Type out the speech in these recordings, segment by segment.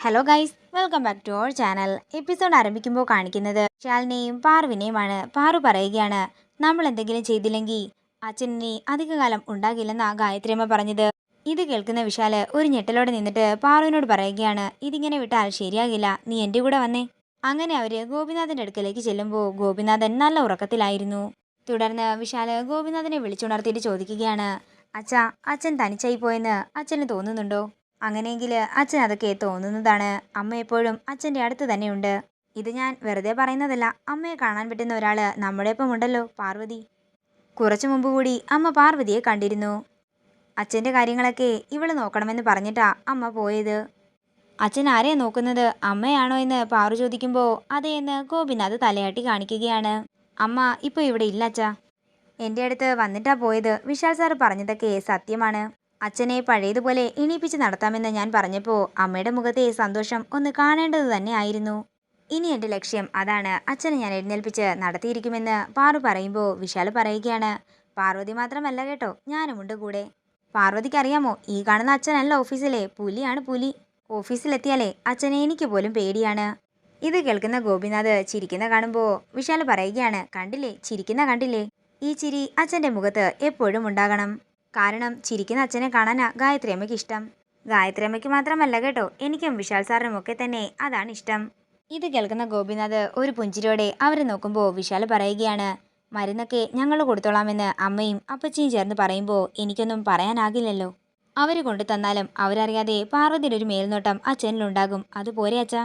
Hello guys welcome back to our channel episode ആരംഭിക്കുമ്പോൾ കാണിക്കുന്നത് ശാലിനെയും പാറുവിനെയുമാണ് പാറു പറയുകയാണ് നമ്മൾ എന്തെങ്കിലും ചെയ്തില്ലെങ്കിൽ അച്ഛനെ അധികകാലം ഉണ്ടാകില്ലെന്നാ ഗായത്രിയമ്മ പറഞ്ഞത്. ഇത് കേൾക്കുന്ന വിശാൽ ഒരു ഞെട്ടലോടെ നിന്നിട്ട് പാറുവിനോട് പറയുകയാണ് ഇതിങ്ങനെ വിട്ടാൽ ശരിയാകില്ല. നീ എന്റെ കൂടെ വന്നേ. അങ്ങനെ അവർ ഗോപിനാഥന്റെ അടുക്കലേക്ക് ചെല്ലുമ്പോൾ ഗോപിനാഥൻ നല്ല ഉറക്കത്തിലായിരുന്നു. തുടർന്ന് വിശാൽ ഗോപിനാഥനെ വിളിച്ചുണർത്തിയിട്ട് ചോദിക്കുകയാണ് അച്ഛ അച്ഛൻ തനിച്ചായി പോയെന്ന് അച്ഛന് തോന്നുന്നുണ്ടോ? അങ്ങനെയെങ്കിൽ അച്ഛൻ അതൊക്കെ തോന്നുന്നതാണ്. അമ്മ എപ്പോഴും അച്ഛന്റെ അടുത്ത് തന്നെയുണ്ട്. ഇത് ഞാൻ വെറുതെ പറയുന്നതല്ല. അമ്മയെ കാണാൻ പറ്റുന്ന ഒരാൾ നമ്മുടെ ഒപ്പം ഉണ്ടല്ലോ പാർവതി കുറച്ചു മുമ്പ് കൂടി അമ്മ പാർവതിയെ കണ്ടിരുന്നു. അച്ഛന്റെ കാര്യങ്ങളൊക്കെ ഇവൾ നോക്കണമെന്ന് പറഞ്ഞിട്ടാ അമ്മ പോയത്. അച്ഛൻ ആരെയാ നോക്കുന്നത്? അമ്മയാണോ എന്ന് പാറു ചോദിക്കുമ്പോൾ അതേ എന്ന് ഗോപിനാഥ് തലയാട്ടി കാണിക്കുകയാണ്. അമ്മ ഇപ്പോൾ ഇവിടെ ഇല്ല അച്ഛാ. എന്റെ അടുത്ത് വന്നിട്ടാ പോയത്. വിശാൽ സാറ് പറഞ്ഞതൊക്കെ സത്യമാണ്. അച്ഛനെ പഴയതുപോലെ എണീപ്പിച്ച് നടത്താമെന്ന് ഞാൻ പറഞ്ഞപ്പോൾ അമ്മയുടെ മുഖത്തെ സന്തോഷം ഒന്ന് കാണേണ്ടത് തന്നെ ആയിരുന്നു. ഇനി എന്റെ ലക്ഷ്യം അതാണ്. അച്ഛനെ ഞാൻ എഴുന്നേൽപ്പിച്ച് നടത്തിയിരിക്കുമെന്ന് പാറു പറയുമ്പോൾ വിശാൽ പറയുകയാണ്. പാർവതി മാത്രമല്ല കേട്ടോ ഞാനുമുണ്ട് കൂടെ. പാർവതിക്ക് അറിയാമോ ഈ കാണുന്ന അച്ഛനല്ല ഓഫീസിലെ പുലിയാണ് പുലി. ഓഫീസിലെത്തിയാലേ അച്ഛനെ എനിക്ക് പോലും പേടിയാണ്. ഇത് കേൾക്കുന്ന ഗോപിനാഥ് ചിരിക്കുന്ന കാണുമ്പോൾ വിശാൽ പറയുകയാണ് കണ്ടില്ലേ ചിരിക്കുന്ന കണ്ടില്ലേ? ഈ ചിരി അച്ഛന്റെ മുഖത്ത് എപ്പോഴും ഉണ്ടാകണം. കാരണം ചിരിക്കുന്ന അച്ഛനെ കാണാൻ ഗായത്രി അമ്മയ്ക്ക് ഇഷ്ടം. ഗായത്രി അമ്മയ്ക്ക് മാത്രമല്ല കേട്ടോ എനിക്കും വിശാൽ സാറിനും ഒക്കെ തന്നെ അതാണ് ഇഷ്ടം. ഇത് കേൾക്കുന്ന ഗോപിനാഥ് ഒരു പുഞ്ചിരിയോടെ അവരെ നോക്കുമ്പോൾ വിശാൽ പറയുകയാണ് മരുന്നൊക്കെ ഞങ്ങൾ കൊടുത്തോളാമെന്ന് അമ്മയും അപ്പച്ചിയും ചേർന്ന് പറയുമ്പോൾ എനിക്കൊന്നും പറയാനാകില്ലല്ലോ. അവർ കൊണ്ടു തന്നാലും അവരറിയാതെ പാർവതിയുടെ ഒരു മേൽനോട്ടം അച്ഛനിലുണ്ടാകും അതുപോരെ അച്ഛ?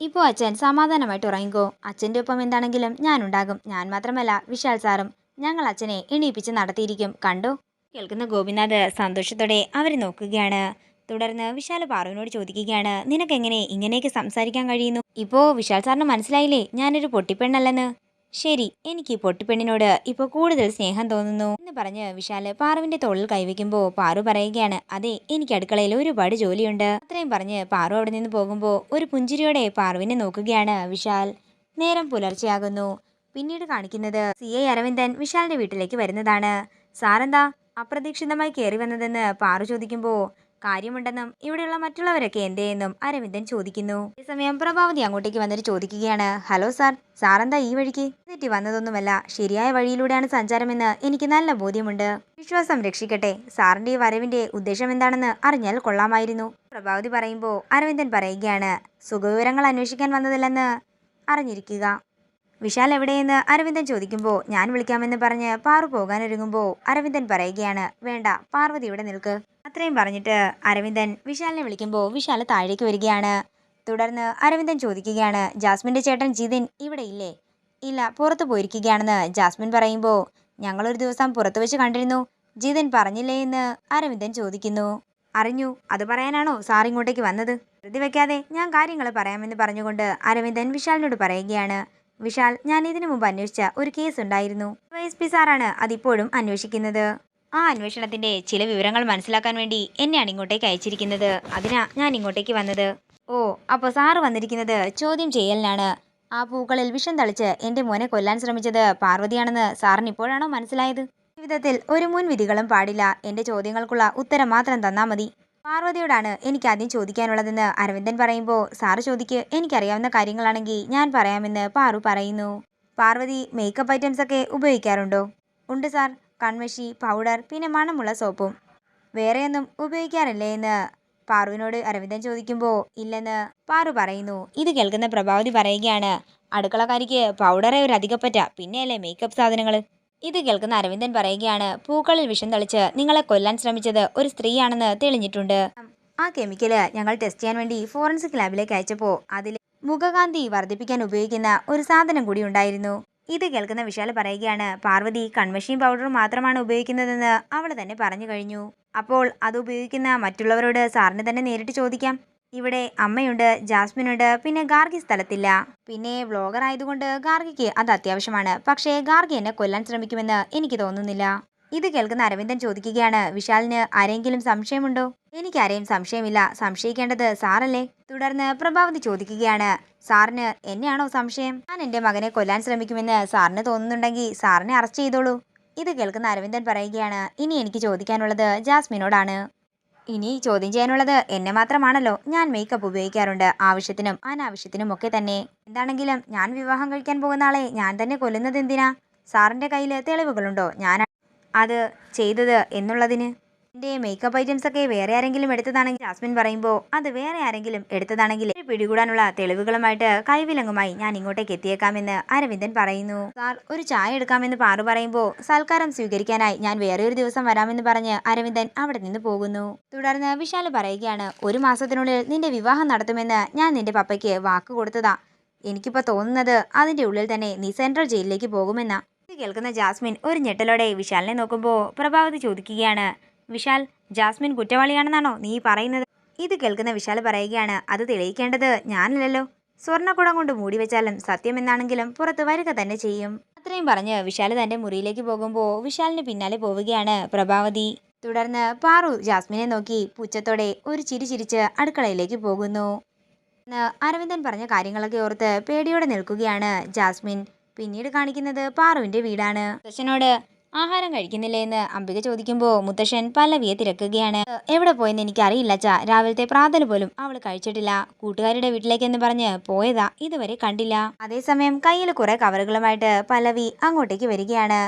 ഇപ്പോൾ അച്ഛൻ സമാധാനമായിട്ട് ഉറങ്ങിക്കോ. അച്ഛന്റെ ഒപ്പം എന്താണെങ്കിലും ഞാനുണ്ടാകും ഞാൻ മാത്രമല്ല വിശാൽ സാറും ഞങ്ങൾ അച്ഛനെ എണീപ്പിച്ച് നടത്തിയിരിക്കും. കണ്ടോ? കേൾക്കുന്ന ഗോപിനാഥ് സന്തോഷത്തോടെ അവരെ നോക്കുകയാണ്. തുടർന്ന് വിശാൽ പാറുവിനോട് ചോദിക്കുകയാണ് നിനക്ക് എങ്ങനെ ഇങ്ങനെയൊക്കെ സംസാരിക്കാൻ കഴിയുന്നു? ഇപ്പോൾ വിശാൽ സാറിന് മനസ്സിലായില്ലേ? ഞാനൊരു പൊട്ടിപ്പെണ്ണല്ലെന്ന്. ശരി എനിക്ക് ഈ പൊട്ടിപ്പെണ്ണിനോട് ഇപ്പോൾ കൂടുതൽ സ്നേഹം തോന്നുന്നു എന്ന് പറഞ്ഞ് വിശാൽ പാറുവിന്റെ തോളിൽ കൈവയ്ക്കുമ്പോൾ പാറു പറയുകയാണ്. അതെ എനിക്ക് അടുക്കളയിൽ ഒരുപാട് ജോലിയുണ്ട്. അത്രയും പറഞ്ഞ് പാറു അവിടെ നിന്ന് പോകുമ്പോൾ ഒരു പുഞ്ചിരിയോടെ പാറുവിനെ നോക്കുകയാണ് വിശാൽ. നേരം പുലർച്ചെയാകുന്നു. പിന്നീട് കാണിക്കുന്നത് സി എ അരവിന്ദൻ വിശാലിന്റെ വീട്ടിലേക്ക് വരുന്നതാണ്. സാറെന്താ? അപ്രതീക്ഷിതമായി കയറി വന്നതെന്ന് പാറു ചോദിക്കുമ്പോൾ കാര്യമുണ്ടെന്നും ഇവിടെയുള്ള മറ്റുള്ളവരൊക്കെ എന്തേയെന്നും അരവിന്ദൻ ചോദിക്കുന്നു. ഈ സമയം പ്രഭാവതി അങ്ങോട്ടേക്ക് വന്നിട്ട് ചോദിക്കുകയാണ് ഹലോ സാർ സാറെന്താ ഈ വഴിക്ക്? തെറ്റി വന്നതൊന്നുമല്ല ശരിയായ വഴിയിലൂടെയാണ് സഞ്ചാരമെന്ന് എനിക്ക് നല്ല ബോധ്യമുണ്ട്. വിശ്വാസം രക്ഷിക്കട്ടെ സാറിന്റെ ഈ വരവിന്റെ ഉദ്ദേശം എന്താണെന്ന് അറിഞ്ഞാൽ കൊള്ളാമായിരുന്നു. പ്രഭാവതി പറയുമ്പോൾ അരവിന്ദൻ പറയുകയാണ് സുഖവിവരങ്ങൾ അന്വേഷിക്കാൻ വന്നതല്ലെന്ന് അറിഞ്ഞിരിക്കുക. വിശാൽ എവിടെയെന്ന് അരവിന്ദൻ ചോദിക്കുമ്പോൾ ഞാൻ വിളിക്കാമെന്ന് പറഞ്ഞ് പാറു പോകാനൊരുങ്ങുമ്പോൾ അരവിന്ദൻ പറയുകയാണ് വേണ്ട പാർവതി ഇവിടെ നിൽക്ക്. അത്രയും പറഞ്ഞിട്ട് അരവിന്ദൻ വിശാലിനെ വിളിക്കുമ്പോൾ വിശാൽ താഴേക്ക് വരികയാണ്. തുടർന്ന് അരവിന്ദൻ ചോദിക്കുകയാണ് ജാസ്മിന്റെ ചേട്ടൻ ജിതിൻ ഇവിടെ ഇല്ലേ? ഇല്ല പുറത്തു പോയിരിക്കുകയാണെന്ന് ജാസ്മിൻ പറയുമ്പോൾ ഞങ്ങളൊരു ദിവസം പുറത്തു വെച്ച് കണ്ടിരുന്നു ജിതിൻ പറഞ്ഞില്ലേ എന്ന് അരവിന്ദൻ ചോദിക്കുന്നു. അറിഞ്ഞു അത് പറയാനാണോ സാർ ഇങ്ങോട്ടേക്ക് വന്നത്? ധൃതി വയ്ക്കാതെ ഞാൻ കാര്യങ്ങൾ പറയാമെന്ന് പറഞ്ഞുകൊണ്ട് അരവിന്ദൻ വിശാലിനോട് പറയുകയാണ് വിശാൽ ഞാൻ ഇതിനു മുമ്പ് അന്വേഷിച്ച ഒരു കേസ് ഉണ്ടായിരുന്നു. എസ് പി സാറാണ് അതിപ്പോഴും അന്വേഷിക്കുന്നത്. ആ അന്വേഷണത്തിന്റെ ചില വിവരങ്ങൾ മനസ്സിലാക്കാൻ വേണ്ടി എന്നെയാണ് ഇങ്ങോട്ടേക്ക് അയച്ചിരിക്കുന്നത്. അതിനാ ഞാൻ ഇങ്ങോട്ടേക്ക് വന്നത്. ഓ അപ്പോൾ സാറ് വന്നിരിക്കുന്നത് ചോദ്യം ചെയ്യലിനാണ്. ആ പൂക്കളിൽ വിഷം തളിച്ച് എന്റെ മോനെ കൊല്ലാൻ ശ്രമിച്ചത് പാർവതിയാണെന്ന് സാറിന് ഇപ്പോഴാണോ മനസ്സിലായത്? ജീവിതത്തിൽ ഒരു മുൻവിധികളും പാടില്ല. എന്റെ ചോദ്യങ്ങൾക്കുള്ള ഉത്തരം മാത്രം തന്നാൽ മതി. പാർവതിയോടാണ് എനിക്ക് ആദ്യം ചോദിക്കാനുള്ളതെന്ന് അരവിന്ദൻ പറയുമ്പോൾ സാറ് ചോദിക്ക് എനിക്കറിയാവുന്ന കാര്യങ്ങളാണെങ്കിൽ ഞാൻ പറയാമെന്ന് പാറു പറയുന്നു. പാർവതി മേക്കപ്പ് ഐറ്റംസ് ഒക്കെ ഉപയോഗിക്കാറുണ്ടോ? ഉണ്ട് സാർ. കൺമഷി പൗഡർ പിന്നെ മണമുള്ള സോപ്പും വേറെയൊന്നും ഉപയോഗിക്കാറില്ലേ? എന്ന് പാറുവിനോട് അരവിന്ദൻ ചോദിക്കുമ്പോൾ ഇല്ലെന്ന് പാറു പറയുന്നു. ഇത് കേൾക്കുന്ന പ്രഭാവതി പറയുകയാണ് അടുക്കളക്കാരിക്ക് പൗഡറേ ഒരു അധികപ്പറ്റ. പിന്നെയല്ലേ മേക്കപ്പ് സാധനങ്ങൾ ഇത് കേൾക്കുന്ന അരവിന്ദൻ പറയുകയാണ് പൂക്കളിൽ വിഷം തളിച്ച് നിങ്ങളെ കൊല്ലാൻ ശ്രമിച്ചത് ഒരു സ്ത്രീയാണെന്ന് തെളിഞ്ഞിട്ടുണ്ട്. ആ കെമിക്കൽ ഞങ്ങൾ ടെസ്റ്റ് ചെയ്യാൻ വേണ്ടി ഫോറൻസിക് ലാബിലേക്ക് അയച്ചപ്പോൾ അതിൽ മുഖകാന്തി വർദ്ധിപ്പിക്കാൻ ഉപയോഗിക്കുന്ന ഒരു സാധനം കൂടി ഉണ്ടായിരുന്നു. ഇത് കേൾക്കുന്ന വിശാൽ പറയുകയാണ് പാർവതി കൺമഷീൻ പൗഡർ മാത്രമാണ് ഉപയോഗിക്കുന്നതെന്ന് അവൾ തന്നെ പറഞ്ഞു കഴിഞ്ഞു. അപ്പോൾ അത് ഉപയോഗിക്കുന്ന മറ്റുള്ളവരോട് സാറിന് തന്നെ നേരിട്ട് ചോദിക്കാം. ഇവിടെ അമ്മയുണ്ട് ജാസ്മിനുണ്ട് പിന്നെ ഗാർഗി സ്ഥലത്തില്ല. പിന്നെ വ്ളോഗർ ആയതുകൊണ്ട് ഗാർഗിക്ക് അത് അത്യാവശ്യമാണ്. പക്ഷേ ഗാർഗി എന്നെ കൊല്ലാൻ ശ്രമിക്കുമെന്ന് എനിക്ക് തോന്നുന്നില്ല. ഇത് കേൾക്കുന്ന അരവിന്ദൻ ചോദിക്കുകയാണ് വിശാലിന് ആരെങ്കിലും സംശയമുണ്ടോ? എനിക്ക് ആരെയും സംശയമില്ല. സംശയിക്കേണ്ടത് സാറല്ലേ? തുടർന്ന് പ്രഭാവതി ചോദിക്കുകയാണ് സാറിന് എന്നെയാണോ സംശയം? ഞാൻ എന്റെ മകനെ കൊല്ലാൻ ശ്രമിക്കുമെന്ന് സാറിന് തോന്നുന്നുണ്ടെങ്കിൽ സാറിനെ അറസ്റ്റ് ചെയ്തോളൂ. ഇത് കേൾക്കുന്ന അരവിന്ദൻ പറയുകയാണ് ഇനി എനിക്ക് ചോദിക്കാനുള്ളത് ജാസ്മിനോടാണ്. ഇനി ചോദ്യം ചെയ്യാനുള്ളത് എന്നെ മാത്രമാണല്ലോ. ഞാൻ മേക്കപ്പ് ഉപയോഗിക്കാറുണ്ട്. ആവശ്യത്തിനും അനാവശ്യത്തിനും ഒക്കെ തന്നെ. എന്താണെങ്കിലും ഞാൻ വിവാഹം കഴിക്കാൻ പോകുന്ന ആളെ ഞാൻ തന്നെ കൊല്ലുന്നത് എന്തിനാ? സാറിന്റെ കയ്യിൽ തെളിവുകളുണ്ടോ? ഞാൻ അത് ചെയ്തത് എന്നുള്ളതിന്? എന്റെ മേക്കപ്പ് ഐറ്റംസ് ഒക്കെ വേറെ ആരെങ്കിലും എടുത്തതാണെങ്കിൽ ജാസ്മിൻ പറയുമ്പോൾ അത് വേറെ ആരെങ്കിലും എടുത്തതാണെങ്കിൽ പിടികൂടാനുള്ള തെളിവുകളുമായിട്ട് കൈവിലങ്ങുമായി ഞാൻ ഇങ്ങോട്ടേക്ക് എത്തിയേക്കാമെന്ന് അരവിന്ദൻ പറയുന്നു. സാർ ഒരു ചായ എടുക്കാമെന്ന് പാറു പറയുമ്പോൾ സൽക്കാരം സ്വീകരിക്കാനായി ഞാൻ വേറെ ഒരു ദിവസം വരാമെന്ന് പറഞ്ഞ് അരവിന്ദൻ അവിടെ നിന്ന് പോകുന്നു. തുടർന്ന് വിശാൽ പറയുകയാണ് ഒരു മാസത്തിനുള്ളിൽ നിന്റെ വിവാഹം നടത്തുമെന്ന് ഞാൻ നിന്റെ പപ്പയ്ക്ക് വാക്ക് കൊടുത്തതാ. എനിക്കിപ്പോൾ തോന്നുന്നത് അതിന്റെ ഉള്ളിൽ തന്നെ നീ സെൻട്രൽ ജയിലിലേക്ക് പോകുമെന്നാ. ഇത് കേൾക്കുന്ന ജാസ്മിൻ ഒരു ഞെട്ടലോടെ വിശാലിനെ നോക്കുമ്പോൾ പ്രഭാവതി ചോദിക്കുകയാണ് വിശാൽ ജാസ്മിൻ കുറ്റവാളിയാണെന്നാണോ നീ പറയുന്നത്? ഇത് കേൾക്കുന്ന വിശാൽ പറയുകയാണ് അത് തെളിയിക്കേണ്ടത് ഞാനല്ലല്ലോ. സ്വർണക്കുടം കൊണ്ട് മൂടി വെച്ചാലും സത്യമെന്നാണെങ്കിലും പുറത്ത് വരിക തന്നെ ചെയ്യും. അത്രയും പറഞ്ഞ് വിശാൽ തന്റെ മുറിയിലേക്ക് പോകുമ്പോൾ വിശാലിന് പിന്നാലെ പോവുകയാണ് പ്രഭാവതി. തുടർന്ന് പാറു ജാസ്മിനെ നോക്കി പുച്ഛത്തോടെ ഒരു ചിരി ചിരിച്ച് അടുക്കളയിലേക്ക് പോകുന്നു. അരവിന്ദൻ പറഞ്ഞ കാര്യങ്ങളൊക്കെ ഓർത്ത് പേടിയോടെ നിൽക്കുകയാണ് ജാസ്മിൻ. പിന്നീട് കാണിക്കുന്നത് പാറുവിന്റെ വീടാണ്. മുത്തശ്ശനോട് ആഹാരം കഴിക്കുന്നില്ലേ എന്ന് അംബിക ചോദിക്കുമ്പോൾ മുത്തശ്ശൻ പല്ലവിയെ തിരക്കുകയാണ്. എവിടെ പോയെന്ന് എനിക്കറിയില്ല അച്ഛാ. രാവിലത്തെ പ്രാതൽ പോലും അവൾ കഴിച്ചിട്ടില്ല. കൂട്ടുകാരുടെ വീട്ടിലേക്കെന്ന് പറഞ്ഞ് പോയതാ. ഇതുവരെ കണ്ടില്ല. അതേസമയം കയ്യിൽ കുറെ കവറുകളുമായിട്ട് പല്ലവി അങ്ങോട്ടേക്ക് വരികയാണ്.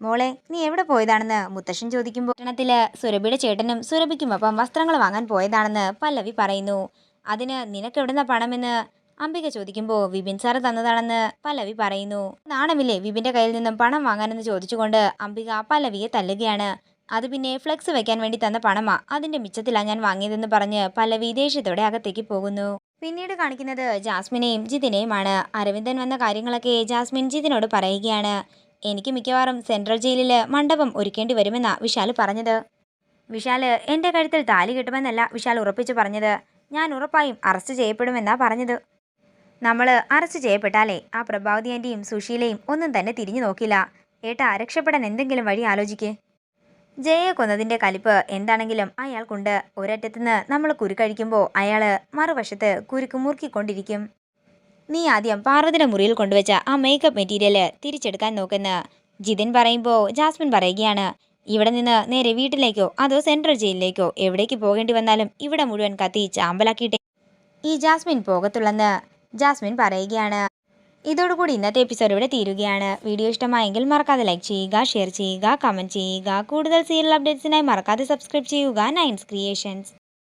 മോളെ നീ എവിടെ പോയതാണെന്ന്? മുത്തശ്ശൻ ചോദിക്കുമ്പോൾ പട്ടണത്തിൽ സുരഭിയുടെ ചേട്ടനും സുരഭിക്കുമൊപ്പം വസ്ത്രങ്ങൾ വാങ്ങാൻ പോയതാണെന്ന് പല്ലവി പറയുന്നു. അതിന് നിനക്കെവിടുന്ന പണമെന്ന്? അംബിക ചോദിക്കുമ്പോൾ വിപിൻ സാർ തന്നതാണെന്ന് പല്ലവി പറയുന്നു. നാണമില്ലേ വിപിന്റെ കയ്യിൽ നിന്നും പണം വാങ്ങാനെന്ന് ചോദിച്ചുകൊണ്ട് അംബിക പല്ലവിയെ തല്ലുകയാണ്. അത് പിന്നെ ഫ്ലെക്സ് വെക്കാൻ വേണ്ടി തന്ന പണമാ. അതിന്റെ മിച്ചത്തിലാണ് ഞാൻ വാങ്ങിയതെന്ന് പറഞ്ഞ് പല്ലവി ദേഷ്യത്തോടെ അകത്തേക്ക് പോകുന്നു. പിന്നീട് കാണിക്കുന്നത് ജാസ്മിനെയും ജിതിനെയുമാണ്. അരവിന്ദൻ വന്ന കാര്യങ്ങളൊക്കെ ജാസ്മിൻ ജിതിനോട് പറയുകയാണ്. എനിക്ക് മിക്കവാറും സെൻട്രൽ ജയിലിൽ മണ്ഡപം ഒരുക്കേണ്ടി വരുമെന്നാ വിശാൽ പറഞ്ഞത്. വിശാൽ എന്റെ കഴുത്തിൽ താലി കിട്ടുമെന്നല്ല വിശാൽ ഉറപ്പിച്ചു പറഞ്ഞത്. ഞാൻ ഉറപ്പായും അറസ്റ്റ് ചെയ്യപ്പെടുമെന്നാ പറഞ്ഞത്. നമ്മൾ അറസ്റ്റ് ചെയ്യപ്പെട്ടാലേ ആ പ്രഭാവതി ആന്റിയും സുശീലയും ഒന്നും തന്നെ തിരിഞ്ഞു നോക്കില്ല. ഏട്ടാ രക്ഷപ്പെടാൻ എന്തെങ്കിലും വഴി ആലോചിക്കേ. ജയയെ കൊന്നതിന്റെ കലിപ്പ് എന്താണെങ്കിലും അയാൾക്കുണ്ട്. ഒരറ്റത്തുനിന്ന് നമ്മൾ കുരുക്കഴിക്കുമ്പോൾ അയാൾ മറുവശത്ത് കുരുക്ക് മുറുക്കിക്കൊണ്ടിരിക്കും. നീ ആദ്യം പാർവതിയുടെ മുറിയിൽ കൊണ്ടുവച്ച ആ മേക്കപ്പ് മെറ്റീരിയൽ തിരിച്ചെടുക്കാൻ നോക്കുന്ന ജിതിൻ പറയുമ്പോൾ ജാസ്മിൻ പറയുകയാണ്. ഇവിടെ നിന്ന് നേരെ വീട്ടിലേക്കോ അതോ സെൻട്രൽ ജയിലിലേക്കോ എവിടേക്ക് പോകേണ്ടി വന്നാലും ഇവിടെ മുഴുവൻ കത്തി ചാമ്പലാക്കിയിട്ടേ. ഈ ജാസ്മിൻ പോകത്തുള്ളെന്ന് ജാസ്മിൻ പറയുകയാണ്. ഇതോടുകൂടി ഇന്നത്തെ എപ്പിസോഡ് ഇവിടെ തീരുകയാണ്. വീഡിയോ ഇഷ്ടമായെങ്കിൽ മറക്കാതെ ലൈക്ക് ചെയ്യുക ഷെയർ ചെയ്യുക കമന്റ് ചെയ്യുക. കൂടുതൽ സീരിയൽ അപ്ഡേറ്റ്സിനായി മറക്കാതെ സബ്സ്ക്രൈബ് ചെയ്യുക. നയൻസ് ക്രിയേഷൻസ്